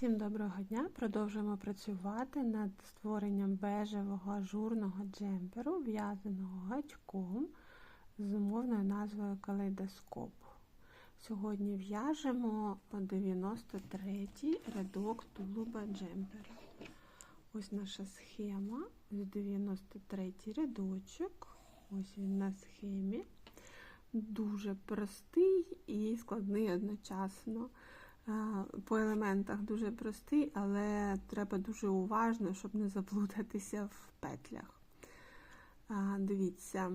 Всім доброго дня! Продовжуємо працювати над створенням бежевого ажурного джемперу, в'язаного гачком з умовною назвою калейдоскоп. Сьогодні в'яжемо 93-й рядок тулуба джемпера. Ось наша схема, ось 93-й рядочок. Ось він на схемі. Дуже простий і складний одночасно. По елементах дуже простий, але треба дуже уважно, щоб не заплутатися в петлях. Дивіться,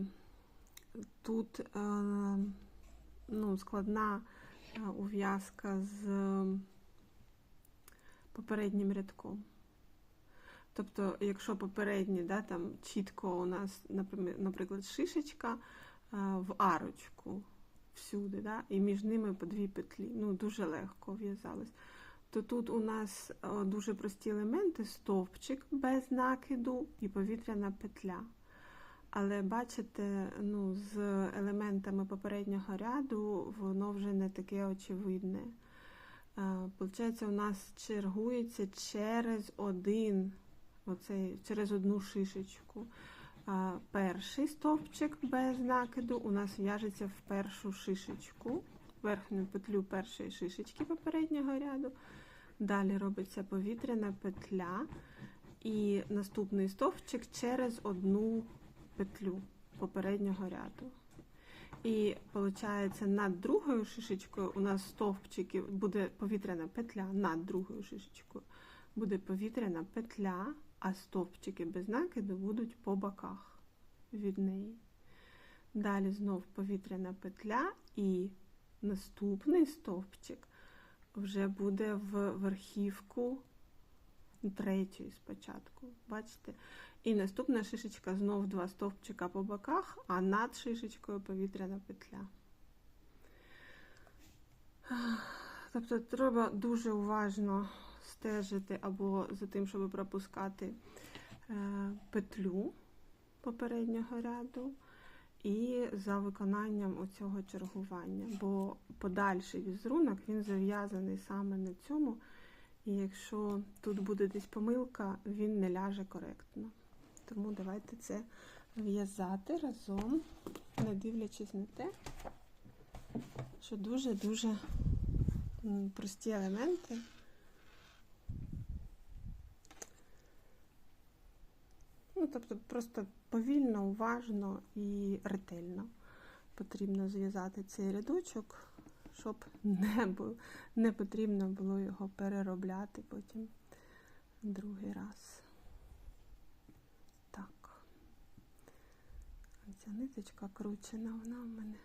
тут е, ну, складна ув'язка з попереднім рядком. Тобто, якщо попередній, да, там чітко у нас, наприклад, шишечка в арочку всюди, да? і між ними по дві петлі. Ну, Дуже легко в'язалось. То тут у нас дуже прості елементи: стовпчик без накиду і повітряна петля. Але бачите, ну, з елементами попереднього ряду воно вже не таке очевидне. Получається, у нас чергується через один, оцей, через одну шишечку перший стовпчик без накиду у нас в'яжеться в першу шишечку, верхню петлю першої шишечки попереднього ряду. Далі робиться повітряна петля, і наступний стовпчик через одну петлю попереднього ряду. І виходить, над другою шишечкою у нас стовпчики буде повітряна петля, над другою шишечкою буде повітряна петля а стовпчики без накиду будуть по боках від неї. Далі знов повітряна петля, і наступний стовпчик вже буде в верхівку третьої спочатку. Бачите? І наступна шишечка знов два стовпчика по боках, а над шишечкою повітряна петля. Тобто треба дуже уважно стежити або за тим, щоб пропускати е, петлю попереднього ряду, і за виконанням оцього чергування, бо подальший візерунок він зав'язаний саме на цьому. І якщо тут буде десь помилка, він не ляже коректно. Тому давайте це в'язати разом, не дивлячись на те, що дуже-дуже прості елементи. Тобто, просто повільно, уважно і ретельно потрібно зв'язати цей рядочок, щоб не було, не потрібно було його переробляти потім другий раз. Так. Ця ниточка кручена, вона в мене.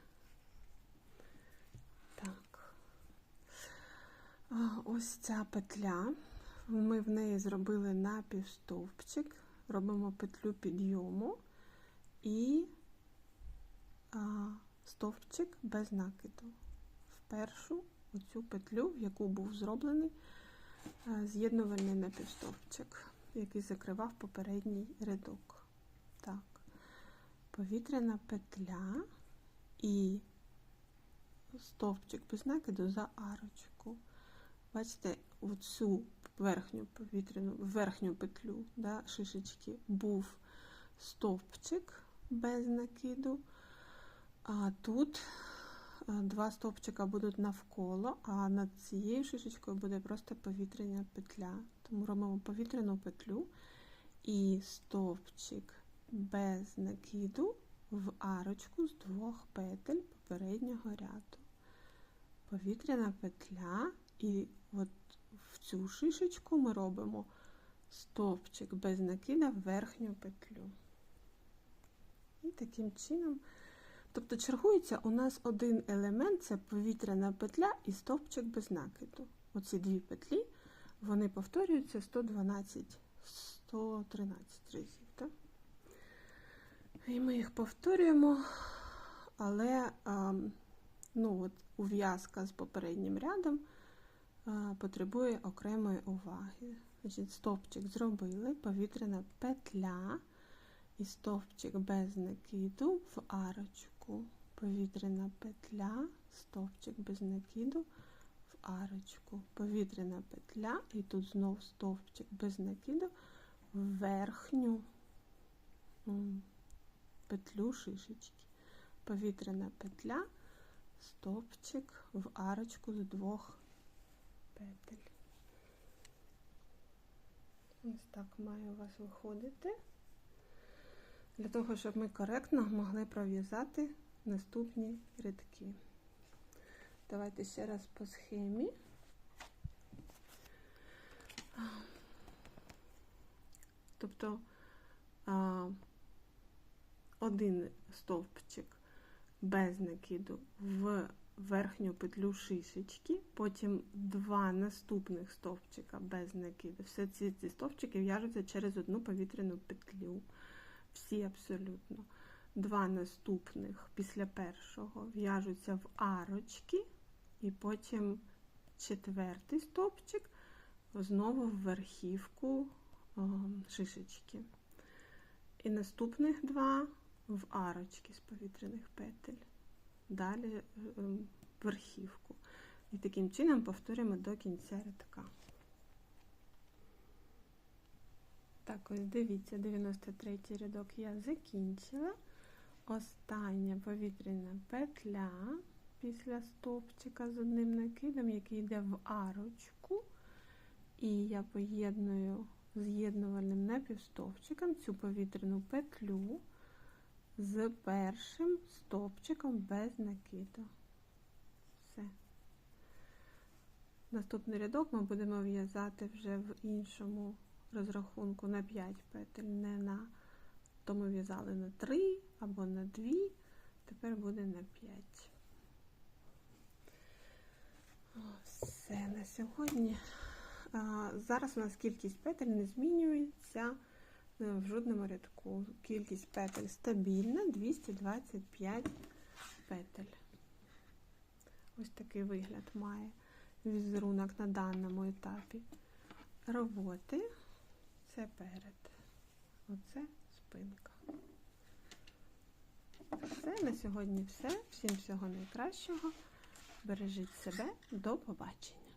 Так. Ось ця петля. Ми в неї зробили напівстовпчик робимо петлю підйому і а, стовпчик без накиду. В першу оцю петлю, в яку був зроблений з'єднувальний напівстовпчик, який закривав попередній рядок. Так, повітряна петля і стовпчик без накиду за арочку. Бачите, оцю верхню повітряну, верхню петлю да, шишечки був стовпчик без накиду, а тут два стовпчика будуть навколо, а над цією шишечкою буде просто повітряна петля. Тому робимо повітряну петлю і стовпчик без накиду в арочку з двох петель попереднього ряду. Повітряна петля і от в цю шишечку ми робимо стовпчик без накида в верхню петлю. І таким чином, тобто чергується у нас один елемент це повітряна петля і стовпчик без накиду. Оці дві петлі, вони повторюються 112, 113 разів. Так? І ми їх повторюємо, але ну, от, ув'язка з попереднім рядом потребує окремої уваги. Значить, Стовпчик зробили, повітряна петля і стовпчик без накиду в арочку. Повітряна петля, стовпчик без накиду в арочку. Повітряна петля, і тут знов стовпчик без накиду в верхню петлю шишечки. Повітряна петля, стовпчик в арочку з двох петель. Ось так має у вас виходити. Для того, щоб ми коректно могли пров'язати наступні рядки. Давайте ще раз по схемі. Тобто один стовпчик без накиду в верхню петлю шишечки, потім два наступних стовпчика без накиду. Все ці, ці стовпчики в'яжуться через одну повітряну петлю. Всі абсолютно. Два наступних після першого в'яжуться в арочки, і потім четвертий стовпчик знову в верхівку о, шишечки. І наступних два в арочки з повітряних петель. Далі е, верхівку. І таким чином повторюємо до кінця рядка. Так, ось дивіться, 93 рядок я закінчила. Остання повітряна петля після стовпчика з одним накидом, який йде в арочку. І я поєдную з'єднувальним напівстовпчиком цю повітряну петлю з першим стовпчиком без накиду. Все. Наступний рядок ми будемо в'язати вже в іншому розрахунку на 5 петель, не на то ми в'язали на 3 або на 2, тепер буде на 5. Все на сьогодні. Зараз у нас кількість петель не змінюється в жодному рядку. Кількість петель стабільна 225 петель. Ось такий вигляд має візерунок на даному етапі роботи. Це перед. Оце спинка. Все, на сьогодні все. Всім всього найкращого. Бережіть себе. До побачення.